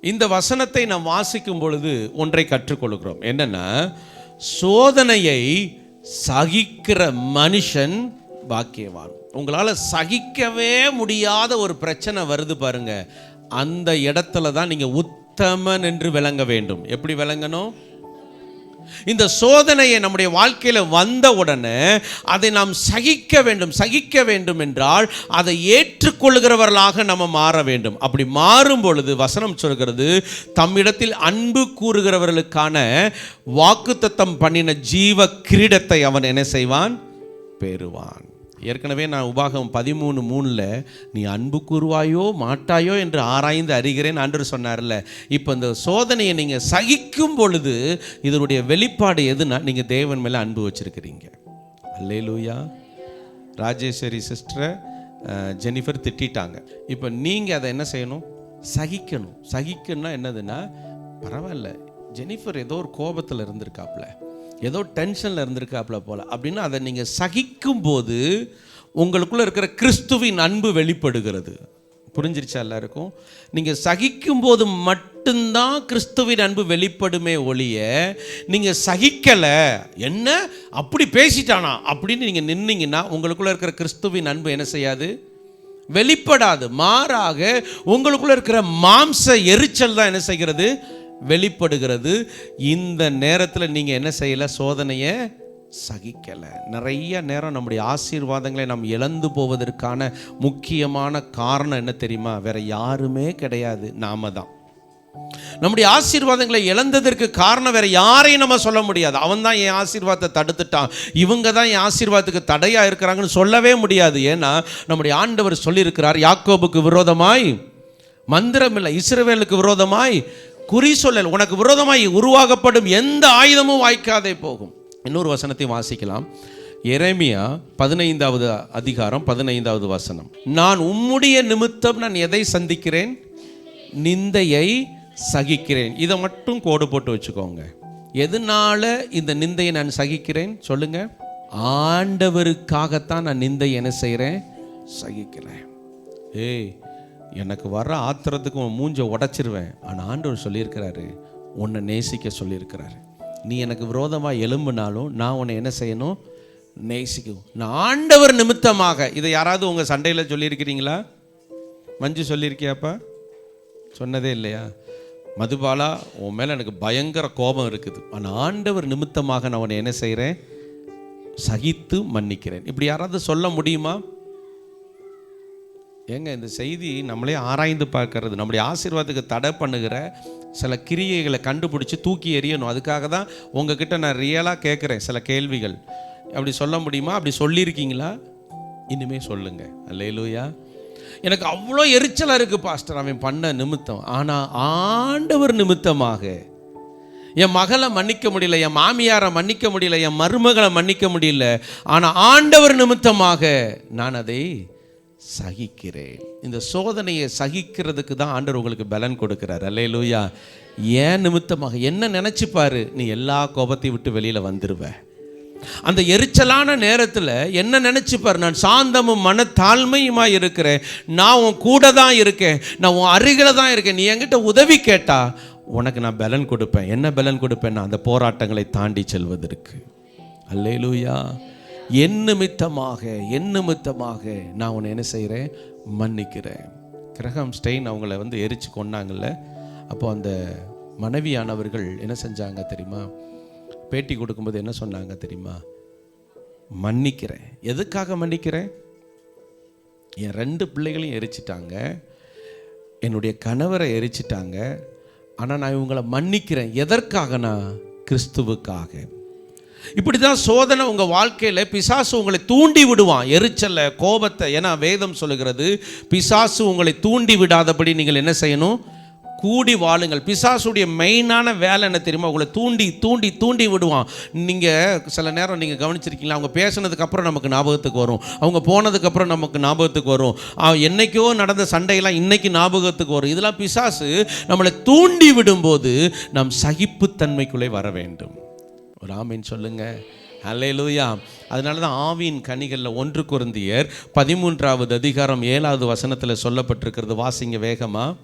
இந்த வசனத்தை நாம் வாசிக்கும் பொழுது ஒன்றை கற்றுக்கொள்கிறோம். என்னென்னா சோதனையை சகிக்கிற மனுஷன் பாக்கியவான். உங்களால் சகிக்கவே முடியாத ஒரு பிரச்சனை வருது பாருங்க. அந்த இடத்துல தான் நீங்கள் உத்தமன் என்று விளங்க வேண்டும். எப்படி விளங்கணும்? இந்த சோதனையை நம்முடைய வாழ்க்கையில் வந்த உடனே அதை நாம் சகிக்க வேண்டும் சகிக்க வேண்டும் என்றால் அதை ஏற்றுக்கொள்கிறவர்களாக நம்ம மாற வேண்டும். அப்படி மாறும் பொழுது வசனம் சொல்கிறது தம்மிடத்தில் அன்பு கூறுகிறவர்களுக்கான வாக்குத்தத்தம் பண்ணின ஜீவ கிரீடத்தை அவன் என்ன செய்வான்? பெறுவான். ஏற்கனவே நான் உபாகம் பதிமூணு மூணில் நீ அன்பு கூறுவாயோ மாட்டாயோ என்று ஆராய்ந்து அறிகிறேன். அன்று சொன்னார்ல இப்போ இந்த சோதனையை நீங்கள் சகிக்கும் பொழுது இதனுடைய வெளிப்பாடு எதுனா நீங்கள் தேவன் மேலே அன்பு வச்சிருக்கிறீங்க. அல்லேலூயா. ராஜேஸ்வரி சிஸ்டரை ஜெனிஃபர் திட்டிட்டாங்க. இப்போ நீங்கள் அதை என்ன செய்யணும்? சகிக்கணும். சகிக்கணும்னா என்னதுன்னா பரவாயில்ல. ஜெனிஃபர் ஏதோ ஒரு கோபத்தில் இருந்திருக்காப்புல ஏதோ டென்ஷனில் இருந்திருக்காப்புல போல். அப்படின்னு அதை நீங்கள் சகிக்கும் போது உங்களுக்குள்ளே இருக்கிற கிறிஸ்துவின் அன்பு வெளிப்படுகிறது. புரிஞ்சிருச்சா எல்லாருக்கும்? நீங்கள் சகிக்கும் போது மட்டும்தான் கிறிஸ்துவின் அன்பு வெளிப்படுமே ஒழிய நீங்கள் சகிக்கலை என்ன? அப்படி பேசிட்டானா? அப்படின்னு நீங்கள் நின்னீங்கன்னா உங்களுக்குள்ளே இருக்கிற கிறிஸ்துவின் அன்பு என்ன செய்யாது? வெளிப்படாது. மாறாக உங்களுக்குள்ளே இருக்கிற மாம்ச எரிச்சல் தான் என்ன செய்கிறது? வெளிப்படுகிறது. இந்த நேரத்தில் நீங்கள் என்ன செய்யலை? சோதனையை சகிக்கலை. நிறைய நேரம் நம்முடைய ஆசீர்வாதங்களை நாம் இழந்து போவதற்கான முக்கியமான காரணம் என்ன தெரியுமா? வேற யாருமே கிடையாது. நாம தான். நம்முடைய ஆசீர்வாதங்களை இழந்ததற்கு காரணம் வேற யாரையும் நம்ம சொல்ல முடியாது. அவன் தான் என் ஆசீர்வாதத்தை தடுத்துட்டான். இவங்க தான் என் ஆசீர்வாதத்துக்கு தடையா இருக்கிறாங்கன்னு சொல்லவே முடியாது. ஏன்னா நம்முடைய ஆண்டவர் சொல்லியிருக்கிறார் யாக்கோபுக்கு விரோதமாய் மந்திரமில்லை இஸ்ரவேலுக்கு விரோதமாய் குறி சொல்லல் உனக்கு விரோதமாய் உருவாகப்படும் எந்த ஆயுதமும் வாய்க்காதே போகும். இன்னொரு வசனத்தை வாசிக்கலாம். எரேமியா பதினைந்தாவது அதிகாரம் பதினைந்தாவது வசனம். நான் உம்முடைய நிமித்தம் நான் எதை சந்திக்கிறேன்? நிந்தையை சகிக்கிறேன். இதை மட்டும் கோடு போட்டு வச்சுக்கோங்க. எதனால இந்த நிந்தையை நான் சகிக்கிறேன்? சொல்லுங்க. ஆண்டவருக்காகத்தான் நான் நிந்தை என்ன செய்கிறேன் சகிக்கிறேன். ஏய் எனக்கு வர்ற ஆத்திரத்துக்கு உன் மூஞ்ச உடச்சிருவேன். ஆனால் ஆண்டவர் சொல்லியிருக்கிறாரு உன்னை நேசிக்க சொல்லியிருக்கிறாரு. நீ எனக்கு விரோதமாக எலும்புனாலும் நான் உன்னை என்ன செய்யணும்? நேசிக்கும். நான் ஆண்டவர் நிமித்தமாக இதை யாராவது உங்கள் சண்டையில் சொல்லியிருக்கிறீங்களா? மஞ்சு சொல்லியிருக்கியாப்பா? சொன்னதே இல்லையா? மதுபாலா உன் மேலே எனக்கு பயங்கர கோபம் இருக்குது. ஆனால் ஆண்டவர் நிமித்தமாக நான் உன்னை என்ன செய்கிறேன் சகித்து மன்னிக்கிறேன். இப்படி யாராவது சொல்ல முடியுமா? ஏங்க இந்த செய்தி நம்மளே ஆராய்ந்து பார்க்கறது நம்முடைய ஆசீர்வாதத்துக்கு தடை பண்ணுகிற சில கிரியைகளை கண்டுபிடிச்சி தூக்கி எறியணும். அதுக்காக தான் உங்ககிட்ட நான் ரியலாக கேட்குறேன் சில கேள்விகள். அப்படி சொல்ல முடியுமா? அப்படி சொல்லியிருக்கீங்களா? இனிமே சொல்லுங்க. அல்லையிலூயா எனக்கு அவ்வளோ எரிச்சலாக இருக்குது பாஸ்டர். அவன் பண்ண நிமித்தம். ஆனால் ஆண்டவர் நிமித்தமாக என் மகளை மன்னிக்க முடியல என் மாமியாரை மன்னிக்க முடியல என் மருமகளை மன்னிக்க முடியல. ஆனால் ஆண்டவர் நிமித்தமாக நான் அதை சகிக்கிறேன். இந்த சோதனையை சகிக்கிறதுக்கு தான் ஆண்டவர் உங்களுக்கு பலன் கொடுக்கிறார். அல்லேலூயா. ஏன் நிமித்தமாக? என்ன நினச்சிப்பார் நீ எல்லா கோபத்தையும் விட்டு வெளியில் வந்துடுவ அந்த எரிச்சலான நேரத்தில் என்ன நினச்சிப்பார் நான் சாந்தமும் மனத்தாழ்மையுமா இருக்கிறேன். நான் உன் கூட தான் இருக்கேன். நான் உன் அருகில் தான் இருக்கேன். நீ என்கிட்ட உதவி கேட்டா உனக்கு நான் பலன் கொடுப்பேன். என்ன பலன் கொடுப்பேன் அந்த போராட்டங்களை தாண்டி செல்வதற்கு. அல்லேலூயா. என் நிமித்தமாக என் நிமித்தமாக நான் உன்னை என்ன செய்கிறேன்? மன்னிக்கிறேன். கிரகம் ஸ்டெயின் அவங்கள வந்து எரிச்சு கொண்டாங்கல்ல அப்போ அந்த மனைவியானவர்கள் என்ன செஞ்சாங்க தெரியுமா? பேட்டி கொடுக்கும்போது என்ன சொன்னாங்க தெரியுமா? மன்னிக்கிறேன். எதுக்காக மன்னிக்கிறேன்? என் ரெண்டு பிள்ளைகளையும் எரிச்சிட்டாங்க. என்னுடைய கணவரை எரிச்சிட்டாங்க. ஆனால் நான் இவங்களை மன்னிக்கிறேன். எதற்காகனா? கிறிஸ்துவுக்காக. இப்படி தான் சோதனை உங்கள் வாழ்க்கையில் பிசாசு உங்களை தூண்டி விடுவான். எரிச்சலை கோபத்தை ஏன்னா வேதம் சொல்லுகிறது பிசாசு உங்களை தூண்டி விடாதபடி நீங்கள் என்ன செய்யணும்? கூடி வாழுங்கள். பிசாசுடைய மெயினான வேலை என்ன தெரியுமா? உங்களை தூண்டி தூண்டி தூண்டி விடுவான். நீங்கள் சில நேரம் நீங்கள் கவனிச்சிருக்கீங்களா? அவங்க பேசினதுக்கப்புறம் நமக்கு ஞாபகத்துக்கு வரும். அவங்க போனதுக்கப்புறம் நமக்கு ஞாபகத்துக்கு வரும். என்றைக்கோ என்னைக்கோ நடந்த சண்டையெல்லாம் இன்னைக்கு ஞாபகத்துக்கு வரும். இதெல்லாம் பிசாசு நம்மளை தூண்டி விடும்போது நம் சகிப்புத்தன்மைக்குள்ளே வர வேண்டும். ஒரு ஆமீன் சொல்லுங்க. அல்லேலூயா அதனால தான் ஆவியின் கனிகளில் ஒன்று குருந்தியர் பதிமூன்றாவது அதிகாரம் ஏழாவது வசனத்தில் சொல்லப்பட்டிருக்கிறது. வாசிங்க வேகமாக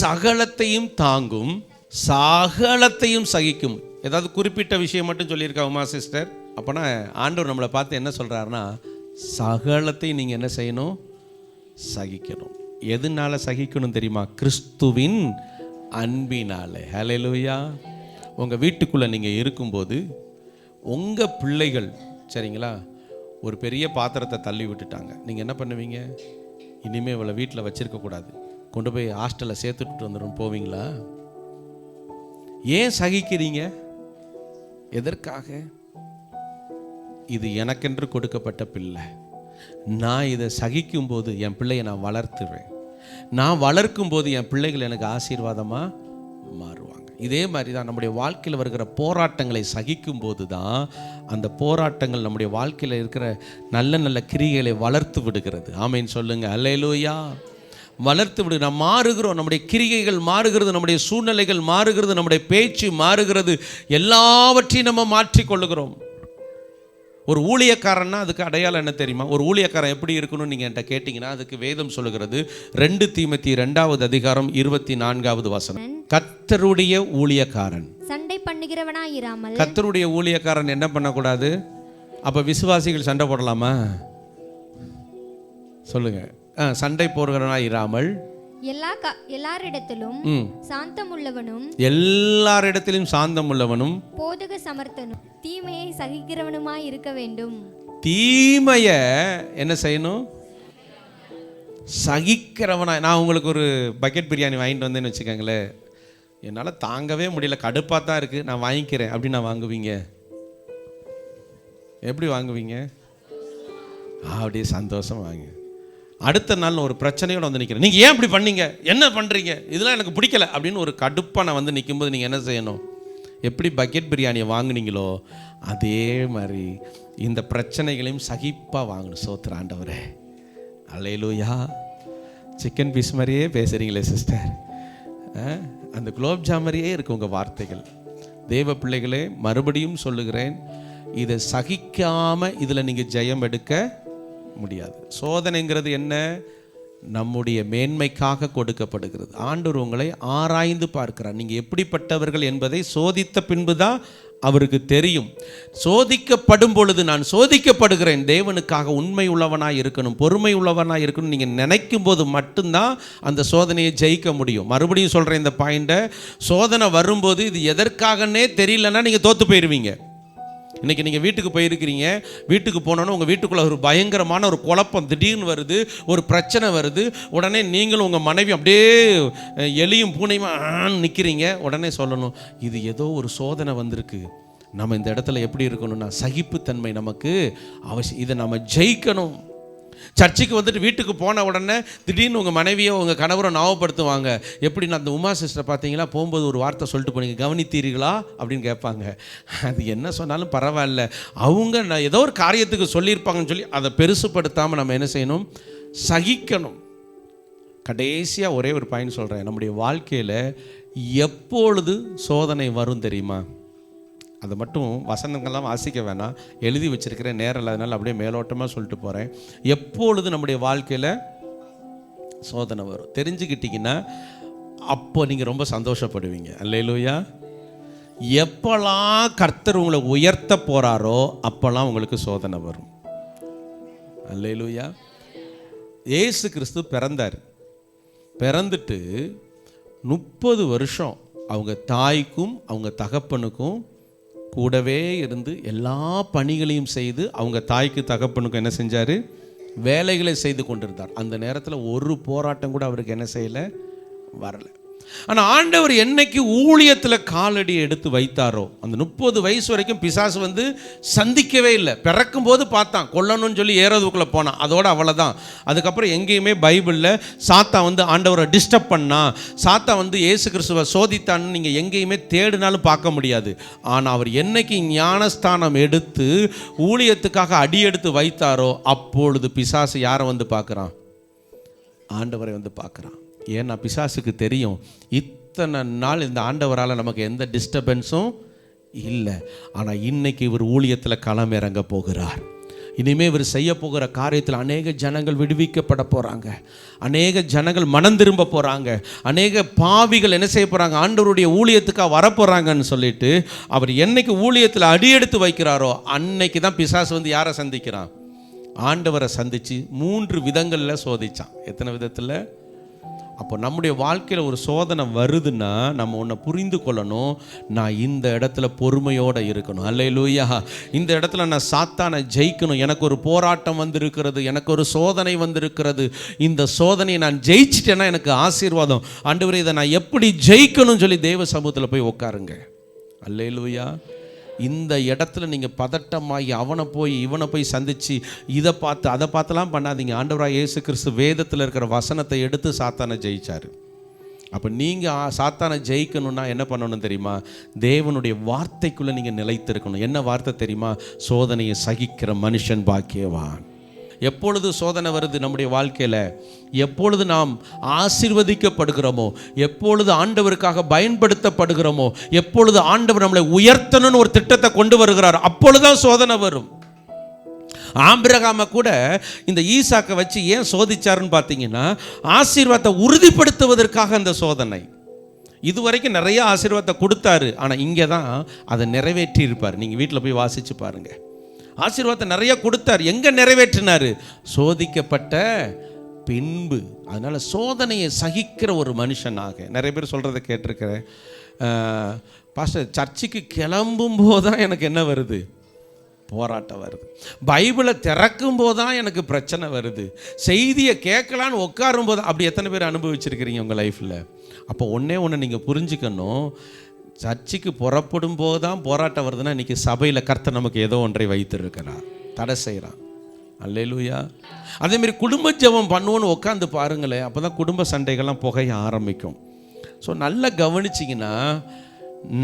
சகலத்தையும் தாங்கும் சகலத்தையும் சகிக்கும். ஏதாவது குறிப்பிட்ட விஷயம் மட்டும் சொல்லியிருக்கா உமா சிஸ்டர் அப்போனா ஆண்டவர் நம்மளை பார்த்து என்ன சொல்கிறாருன்னா சகலத்தையும் நீங்கள் என்ன செய்யணும்? சகிக்கணும். எதனால சகிக்கணும் தெரியுமா? கிறிஸ்துவின் அன்பினாலே. ஹலெலுயா உங்கள் வீட்டுக்குள்ளே நீங்கள் இருக்கும்போது உங்கள் பிள்ளைகள் சரிங்களா ஒரு பெரிய பாத்திரத்தை தள்ளி விட்டுட்டாங்க. நீங்கள் என்ன பண்ணுவீங்க? இனிமேல் இவளை வீட்டில் வச்சுருக்கக்கூடாது கொண்டு போய் ஹாஸ்டலில் சேர்த்துட்டு வந்துடும் போவீங்களா? ஏன் சகிக்கிறீங்க? எதற்காக? இது எனக்கென்று கொடுக்கப்பட்ட பிள்ளை. நான் இதை சகிக்கும்போது என் பிள்ளையை நான் வளர்த்துவேன். நான் வளர்க்கும் போது என் பிள்ளைகள் எனக்கு ஆசீர்வாதமாக மாறுவாங்க. இதே மாதிரி தான் நம்முடைய வாழ்க்கையில் வருகிற போராட்டங்களை சகிக்கும் போது தான் அந்த போராட்டங்கள் நம்முடைய வாழ்க்கையில் இருக்கிற நல்ல நல்ல கிரிகளை வளர்த்து விடுகிறது. ஆமைன்னு சொல்லுங்கள் அல்லேலூயா. வளர்த்து விடு. நாம் மாறுகிறோம். நம்முடைய கிரிகைகள் மாறுகிறது. நம்முடைய சூழ்நிலைகள் மாறுகிறது. நம்முடைய பேச்சு மாறுகிறது. எல்லாவற்றையும் நம்ம மாற்றிக்கொள்ளுகிறோம். ஒரு ஊழியக்காரன்னா அதுக்கு அடையாளம் என்ன தெரியுமா? ஒரு ஊழியக்காரன் எப்படி இருக்கணும்னு நீங்கள் என்கிட்ட கேட்டிங்கன்னா அதுக்கு வேதம் சொல்லுகிறது ரெண்டு தீமத்தி ரெண்டாவது அதிகாரம் இருபத்தி நான்காவது வசனம். கத்தருடைய ஊழியக்காரன். சண்டை பண்ணுகிறவனாயிராமல் கத்தருடைய ஊழியக்காரன் என்ன பண்ணக்கூடாது? அப்போ விசுவாசிகள் சண்டை போடலாமா? சொல்லுங்க. ஆ, சண்டை போடுகிறவனா இராமல் எல்லா எல்லாரிடத்திலும் ம். சாந்தமுள்ளவனும் எல்லாரிடத்திலும் சாந்தம் உள்ளவனும் போதக சமர்த்தனும் தீமையை சகிக்கிறவனுமாய் இருக்க வேண்டும். தீமைய என்ன செய்யணும்? சகிக்கிறவனா நான் உங்களுக்கு ஒரு பக்கெட் பிரியாணி வாங்கிட்டு வந்தேன்னு வச்சுக்கோங்களேன். என்னால் தாங்கவே முடியல கடுப்பாக தான் இருக்குது நான் வாங்கிக்கிறேன். அப்படின்னு நான் வாங்குவீங்க? எப்படி வாங்குவீங்க? அப்படியே சந்தோஷம் வாங்க. அடுத்த நாள் ஒரு பிரச்சனையோடு வந்து நிற்கிறேன் நீங்கள் ஏன் இப்படி பண்ணீங்க? என்ன பண்ணுறீங்க இதெல்லாம் எனக்கு பிடிக்கல அப்படின்னு ஒரு கடுப்பாக நான் வந்து நிற்கும்போது நீங்கள் என்ன செய்யணும்? எப்படி பக்கெட் பிரியாணியை வாங்குனீங்களோ அதே மாதிரி இந்த பிரச்சனைகளையும் சகிப்பாக வாங்கணும் சோத்துற ஆண்டவரே. அலையிலூயா சிக்கன் பீஸ் மாதிரியே பேசுகிறீங்களே சிஸ்டர் அந்த குலோப் ஜாம் மாதிரியே இருக்கு உங்கள் வார்த்தைகள். தேவ பிள்ளைகளே மறுபடியும் சொல்லுகிறேன் இதை சகிக்காமல் இதில் நீங்கள் ஜெயம் எடுக்க முடியாது. சோதனைங்கிறது என்ன? நம்முடைய மேன்மைக்காக கொடுக்கப்படுகிறது. ஆண்டவர் உங்களை ஆராய்ந்து பார்க்கிறார். நீங்கள் எப்படிப்பட்டவர்கள் என்பதை சோதித்த பின்பு தான் அவருக்கு தெரியும். சோதிக்கப்படும் பொழுது நான் சோதிக்கப்படுகிறேன். தேவனுக்காக உண்மை உள்ளவனாய் இருக்கணும் பொறுமை உள்ளவனாக இருக்கணும் நீங்கள் நினைக்கும் போது மட்டும்தான் அந்த சோதனையை ஜெயிக்க முடியும். மறுபடியும் சொல்கிறேன் இந்த பாயிண்ட்டை சோதனை வரும்போது இது எதற்காகன்னே தெரியலன்னா நீங்கள் தோற்று போயிடுவீங்க இன்னைக்கு நீங்கள் வீட்டுக்கு போயிருக்கிறீங்க வீட்டுக்கு போனோன்னே உங்கள் வீட்டுக்குள்ளே ஒரு பயங்கரமான ஒரு குழப்பம் திடீர்னு வருது ஒரு பிரச்சனை வருது. உடனே நீங்களும் உங்கள் மனைவி அப்படியே எலியும் பூனையுமா நிற்கிறீங்க உடனே சொல்லணும் இது ஏதோ ஒரு சோதனை வந்திருக்கு. நம்ம இந்த இடத்துல எப்படி இருக்கணும்னா சகிப்புத்தன்மை நமக்கு அவசியம் இதை நம்ம ஜெயிக்கணும். சர்ச்சுக்கு வந்துட்டு வீட்டுக்கு போன உடனே திடீர்னு உங்கள் மனைவியை உங்கள் கணவரை ஞாபகப்படுத்துவாங்க. எப்படி நான் அந்த உமா சிஸ்டர் பார்த்தீங்களா போகும்போது ஒரு வார்த்தை சொல்லிட்டு போனீங்க கவனித்தீர்களா? அப்படின்னு கேட்பாங்க. அது என்ன சொன்னாலும் பரவாயில்ல. அவங்க நான் ஏதோ ஒரு காரியத்துக்கு சொல்லியிருப்பாங்கன்னு சொல்லி அதை பெருசுப்படுத்தாமல் நம்ம என்ன செய்யணும்? சகிக்கணும். கடைசியாக ஒரே ஒரு பாயிண்ட் சொல்கிறேன் நம்முடைய வாழ்க்கையில் எப்பொழுது சோதனை வரும் தெரியுமா? அதை மட்டும் வசனங்கள்லாம் வாசிக்க வேணாம். எழுதி வச்சிருக்கிற நேரம் இல்லாதனால அப்படியே மேலோட்டமாக சொல்லிட்டு போகிறேன் எப்பொழுது நம்முடைய வாழ்க்கையில் சோதனை வரும்? தெரிஞ்சுக்கிட்டிங்கன்னா அப்போ நீங்கள் ரொம்ப சந்தோஷப்படுவீங்க. அல்லையிலூயா எப்போல்லாம் கர்த்தர் உங்களை உயர்த்த போகிறாரோ அப்போல்லாம் உங்களுக்கு சோதனை வரும். அல்லையிலூயா இயேசு கிறிஸ்து பிறந்தார். பிறந்துட்டு முப்பது வருஷம் அவங்க தாய்க்கும் அவங்க தகப்பனுக்கும் கூடவே இருந்து எல்லா பணிகளையும் செய்து அவங்க தாய்க்கு தகப்பனுக்கும் என்ன செஞ்சார்? வேலைகளை செய்து கொண்டிருந்தார். அந்த நேரத்தில் ஒரு போராட்டம் கூட அவருக்கு என்ன செய்யலை? வரலை. ஆனால் ஆண்டவர் என்னைக்கு ஊழியத்தில் காலடி எடுத்து வைத்தாரோ அந்த முப்பது வயசு வரைக்கும் பிசாசு வந்து சந்திக்கவே இல்லை. பிறக்கும் போது பார்த்தான். கொல்லணும்னு சொல்லி ஏறதுக்குள்ளே போனான். அதோட அவ்வளோதான் அதுக்கப்புறம் எங்கேயுமே பைபிளில் சாத்தா வந்து ஆண்டவரை டிஸ்டர்ப் பண்ணா. சாத்தா வந்து இயேசு கிறிஸ்துவை சோதித்தான்னு நீங்கள் எங்கேயுமே தேடினாலும் பார்க்க முடியாது. ஆனால் அவர் என்னைக்கு ஞானஸ்தானம் எடுத்து ஊழியத்துக்காக அடி எடுத்து வைத்தாரோ அப்பொழுது பிசாசு யாரை வந்து பார்க்குறான்? ஆண்டவரை வந்து பார்க்குறான். ஏன்னா பிசாசுக்கு தெரியும் இத்தனை நாள் இந்த ஆண்டவரால் நமக்கு எந்த டிஸ்டர்பன்ஸும் இல்லை. ஆனால் இன்னைக்கு இவர் ஊழியத்தில் களம் இறங்க போகிறார். இனிமேல் இவர் செய்ய போகிற காரியத்தில் அநேக ஜனங்கள் விடுவிக்கப்பட போகிறாங்க அநேக ஜனங்கள் மனம் திரும்ப போகிறாங்க அநேக பாவிகள் என்ன செய்ய போகிறாங்க ஆண்டவருடைய ஊழியத்துக்காக வரப்போகிறாங்கன்னு சொல்லிட்டு அவர் என்னைக்கு ஊழியத்தில் அடியெடுத்து வைக்கிறாரோ அன்னைக்கு தான் பிசாசு வந்து யாரை சந்திக்கிறான்? ஆண்டவரை சந்தித்து மூன்று விதங்களில் சோதிச்சான். எத்தனை விதத்தில்? அப்போ நம்முடைய வாழ்க்கையில் ஒரு சோதனை வருதுன்னா நம்ம ஒன்றை புரிந்து கொள்ளணும். நான் இந்த இடத்துல பொறுமையோடு இருக்கணும். அல்லையிலூயா இந்த இடத்துல நான் சாத்தானை ஜெயிக்கணும். எனக்கு ஒரு போராட்டம் வந்திருக்கிறது. எனக்கு ஒரு சோதனை வந்திருக்கிறது. இந்த சோதனையை நான் ஜெயிச்சிட்டேன்னா எனக்கு ஆசீர்வாதம். ஆண்டவரே இதை நான் எப்படி ஜெயிக்கணும்னு சொல்லி தேவ சமூகத்தில் போய் உட்காருங்க. அல்லே லூயா இந்த இடத்துல நீங்கள் பதட்டமாகி அவனை போய் இவனை போய் சந்தித்து இதை பார்த்து அதை பார்த்துலாம் பண்ணாதீங்க. ஆண்டவராக இயேசு கிறிஸ்து வேதத்தில் இருக்கிற வசனத்தை எடுத்து சாத்தானை ஜெயிச்சார். அப்போ நீங்கள் சாத்தானை ஜெயிக்கணும்னா என்ன பண்ணணும் தெரியுமா? தேவனுடைய வார்த்தைக்குள்ளே நீங்கள் நிலைத்திருக்கணும். என்ன வார்த்தை தெரியுமா? சோதனையை சகிக்கிற மனுஷன் பாக்கியவான். எப்பொழுது சோதனை வருது நம்முடைய வாழ்க்கையில்? எப்பொழுது நாம் ஆசிர்வதிக்கப்படுகிறோமோ? எப்பொழுது ஆண்டவருக்காக பயன்படுத்தப்படுகிறோமோ? எப்பொழுது ஆண்டவர் நம்மளை உயர்த்தணும்னு ஒரு திட்டத்தை கொண்டு வருகிறார் அப்பொழுதுதான் சோதனை வரும். ஆம்பிரகாம கூட இந்த ஈசாக்கை வச்சு ஏன் சோதிச்சாருன்னு பார்த்தீங்கன்னா ஆசீர்வாதத்தை உறுதிப்படுத்துவதற்காக அந்த சோதனை. இதுவரைக்கும் நிறைய ஆசீர்வாதத்தை கொடுத்தாரு ஆனால் இங்கே தான் அதை நிறைவேற்றி இருப்பார் நீங்கள் வீட்டில் போய் வாசித்து பாருங்கள் ஆசீர்வாதத்தை நிறைய கொடுத்தார். எங்கே நிறைவேற்றினார்? சோதிக்கப்பட்ட பின்பு. அதனால் சோதனையை சகிக்கிற ஒரு மனுஷனாக. நிறைய பேர் சொல்கிறத கேட்டிருக்கிறேன். அஹ், பாஸ்டர் சர்ச்சுக்கு கிளம்பும் போது தான் எனக்கு என்ன வருது? போராட்டம் வருது. பைபிளை திறக்கும் போது தான் எனக்கு பிரச்சனை வருது. செய்தியை கேட்கலான்னு உட்காரும் போது அப்படி எத்தனை பேர் அனுபவிச்சிருக்கிறீங்க உங்கள் லைஃப்பில் அப்போ ஒன்றே ஒன்று நீங்கள் புரிஞ்சுக்கணும். சர்ச்சுக்கு புறப்படும் போது தான் போராட்டம் வருதுன்னா இன்றைக்கி சபையில் கர்த்தர் நமக்கு ஏதோ ஒன்றை வைத்திருக்கிறார். தடை செய்கிறான் அல்லையிலூயா அதேமாரி குடும்ப ஜெபம் பண்ணுவோன்னு உட்காந்து பாருங்களேன் அப்போ தான் குடும்ப சண்டைகள்லாம் புகைய ஆரம்பிக்கும். ஸோ நல்லா கவனிச்சிங்கன்னா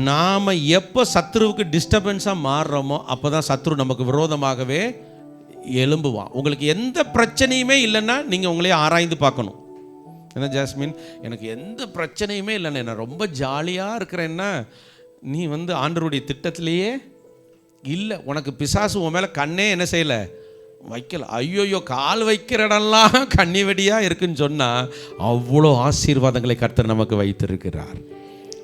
நாம் எப்போ சத்ருவுக்கு டிஸ்டர்பன்ஸாக மாறுறோமோ அப்போ தான் சத்ரு நமக்கு விரோதமாகவே எலும்புவான் உங்களுக்கு எந்த பிரச்சனையுமே இல்லைன்னா நீங்கள் உங்களையே ஆராய்ந்து பார்க்கணும். என்ன ஜாஸ்மின் எனக்கு எந்த பிரச்சனையுமே இல்லைண்ணே. நான் ரொம்ப ஜாலியாக இருக்கிறேன்னா நீ வந்து ஆண்டருடைய திட்டத்திலேயே இல்லை. உனக்கு பிசாசு உன் மேலே கண்ணே என்ன செய்யலை? வைக்கல. ஐயோயோ கால் வைக்கிற இடம்லாம் கண்ணி வெடியாக இருக்குன்னு சொன்னால் அவ்வளோ ஆசீர்வாதங்களை கர்த்தர் நமக்கு வைத்திருக்கிறார்.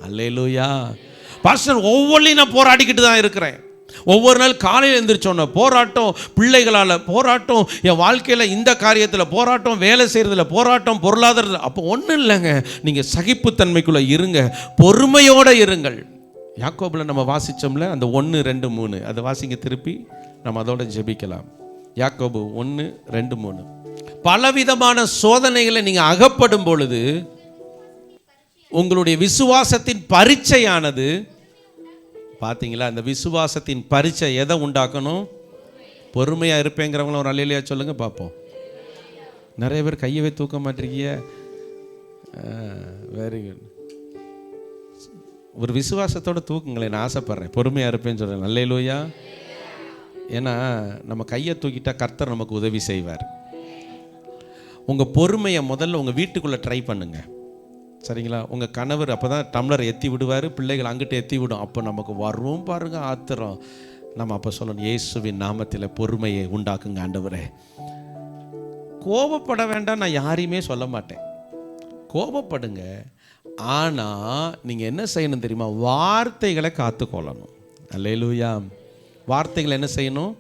அல்லேலூயா. பாஸ்டர் ஒவ்வொன்றையும் நான் போராடிக்கிட்டு தான் இருக்கிறேன். ஒவ்வொரு நாள் காலையில் எழுந்திரிச்சோன்ன போராட்டம் பிள்ளைகளால் போராட்டம் என் வாழ்க்கையில் இந்த காரியத்தில் போராட்டம் வேலை செய்கிறதுல போராட்டம் பொருளாதாரத்தில் அப்போ ஒன்றும் இல்லைங்க. நீங்கள் சகிப்புத்தன்மைக்குள்ளே இருங்க. பொறுமையோடு இருங்கள். யாக்கோபில் நம்ம வாசித்தோம்ல அந்த ஒன்று ரெண்டு மூணு. அதை வாசிங்க திருப்பி. நம்ம அதோட ஜெபிக்கலாம். யாக்கோபு ஒன்று ரெண்டு மூணு. பலவிதமான சோதனைகளை நீங்கள் அகப்படும் பொழுது உங்களுடைய விசுவாசத்தின் பரீட்சையானது பார்த்தீங்களா அந்த விசுவாசத்தின் பரிச்சை எதை உண்டாக்கணும்? பொறுமையாக இருப்பேங்கிறவங்கள ஒரு அலையிலையா சொல்லுங்கள் பார்ப்போம் நிறைய பேர் கையவே தூக்க மாட்டிருக்கிய வெரி குட் ஒரு விசுவாசத்தோடு தூக்குங்களேன் நான் ஆசைப்பட்றேன். பொறுமையாக இருப்பேன்னு சொல்கிறேன் நல்லையிலோயா ஏன்னா நம்ம கையை தூக்கிட்டா கர்த்தர் நமக்கு உதவி செய்வார். உங்கள் பொறுமையை முதல்ல உங்கள் வீட்டுக்குள்ளே ட்ரை பண்ணுங்கள் சரிங்களா? உங்கள் கணவர் அப்போ தான் டம்ளர் எத்தி விடுவார் பிள்ளைகள் அங்கிட்டு எத்தி விடும். அப்போ நமக்கு வரும் பாருங்கள் ஆத்திரம். நம்ம அப்போ சொல்லணும் இயேசுவின் நாமத்தில் பொறுமையை உண்டாக்குங்க ஆண்டவரே. கோபப்பட வேண்டாம் நான் யாரையுமே சொல்ல மாட்டேன். கோபப்படுங்க. ஆனால் நீங்கள் என்ன செய்யணும் தெரியுமா? வார்த்தைகளை காத்துக்கொள்ளணும். அல்லையிலூயா வார்த்தைகளை என்ன செய்யணும்?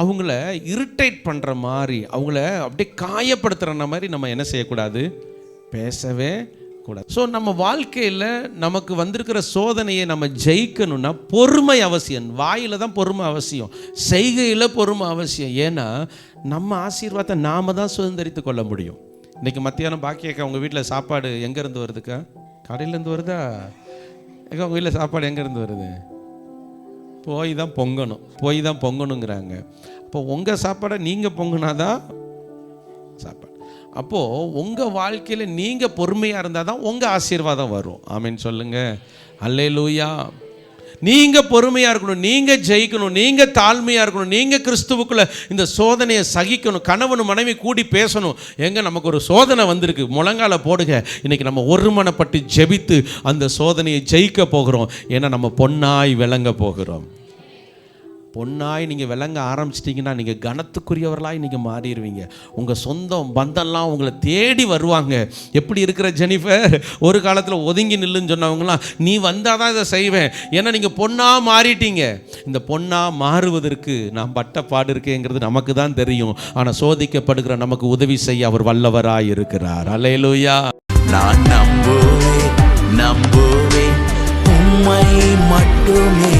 அவங்கள இரிட்டேட் பண்ணுற மாதிரி அவங்கள அப்படியே காயப்படுத்துகிற மாதிரி நம்ம என்ன செய்யக்கூடாது? பேசவே இருக்கக்கூடாது. ஸோ நம்ம வாழ்க்கையில் நமக்கு வந்திருக்கிற சோதனையை நம்ம ஜெயிக்கணும்னா பொறுமை அவசியம். வாயில் தான் பொறுமை அவசியம். செய்கையில் பொறுமை அவசியம். ஏன்னா நம்ம ஆசீர்வாதத்தை நாம தான் சுதந்திரித்து கொள்ள முடியும். இன்றைக்கி மத்தியானம் பாக்கியக்கா உங்கள் வீட்டில் சாப்பாடு எங்கேருந்து வருதுக்கா? கடையிலேருந்து வருதா? ஏக்கா உங்கள் வீட்டில் சாப்பாடு எங்கேருந்து வருது? போய் தான் பொங்கணும். போய் தான் பொங்கணுங்கிறாங்க. அப்போ உங்கள் சாப்பாடை நீங்கள் பொங்குனாதான் சாப்பாடு. அப்போது உங்கள் வாழ்க்கையில் நீங்கள் பொறுமையாக இருந்தால் தான் உங்கள் ஆசீர்வாதம் வரும். ஆமீன் சொல்லுங்கள் அல்லே லூயா நீங்கள் பொறுமையாக இருக்கணும் நீங்கள் ஜெயிக்கணும் நீங்கள் தாழ்மையாக இருக்கணும் நீங்கள் கிறிஸ்துவுக்குள்ளே இந்த சோதனையை சகிக்கணும் கணவன் மனைவி கூடி பேசணும். எங்கே நமக்கு ஒரு சோதனை வந்திருக்கு. முழங்கால போடுங்க. இன்றைக்கி நம்ம ஒருமனப்பட்டு ஜெபித்து அந்த சோதனையை ஜெயிக்க போகிறோம். ஏன்னா நம்ம பொன்னாய் விளங்க போகிறோம். பொண்ணாய் நீங்கள் விளங்க ஆரம்பிச்சிட்டிங்கன்னா நீங்கள் கனத்துக்குரியவர்களாய் நீங்கள் மாறிடுவீங்க. உங்கள் சொந்தம் பந்தம்லாம் உங்களை தேடி வருவாங்க. எப்படி இருக்கிற ஜெனிஃபர்? ஒரு காலத்தில் ஒதுங்கி நில்லுன்னு சொன்னவங்களாம் நீ வந்தால் தான் இதை செய்வேன். ஏன்னா நீங்கள் பொண்ணாக மாறிட்டீங்க. இந்த பொண்ணாக மாறுவதற்கு நான் பட்ட பாடு இருக்கேங்கிறது நமக்கு தான் தெரியும். ஆனால் சோதிக்கப்படுகிற நமக்கு உதவி செய்ய அவர் வல்லவராய் இருக்கிறார். அலையலூயா நான் நம்புவேன் நம்புவேன். உண்மை மட்டுமே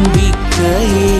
நம்பிக்கையே நீர்தான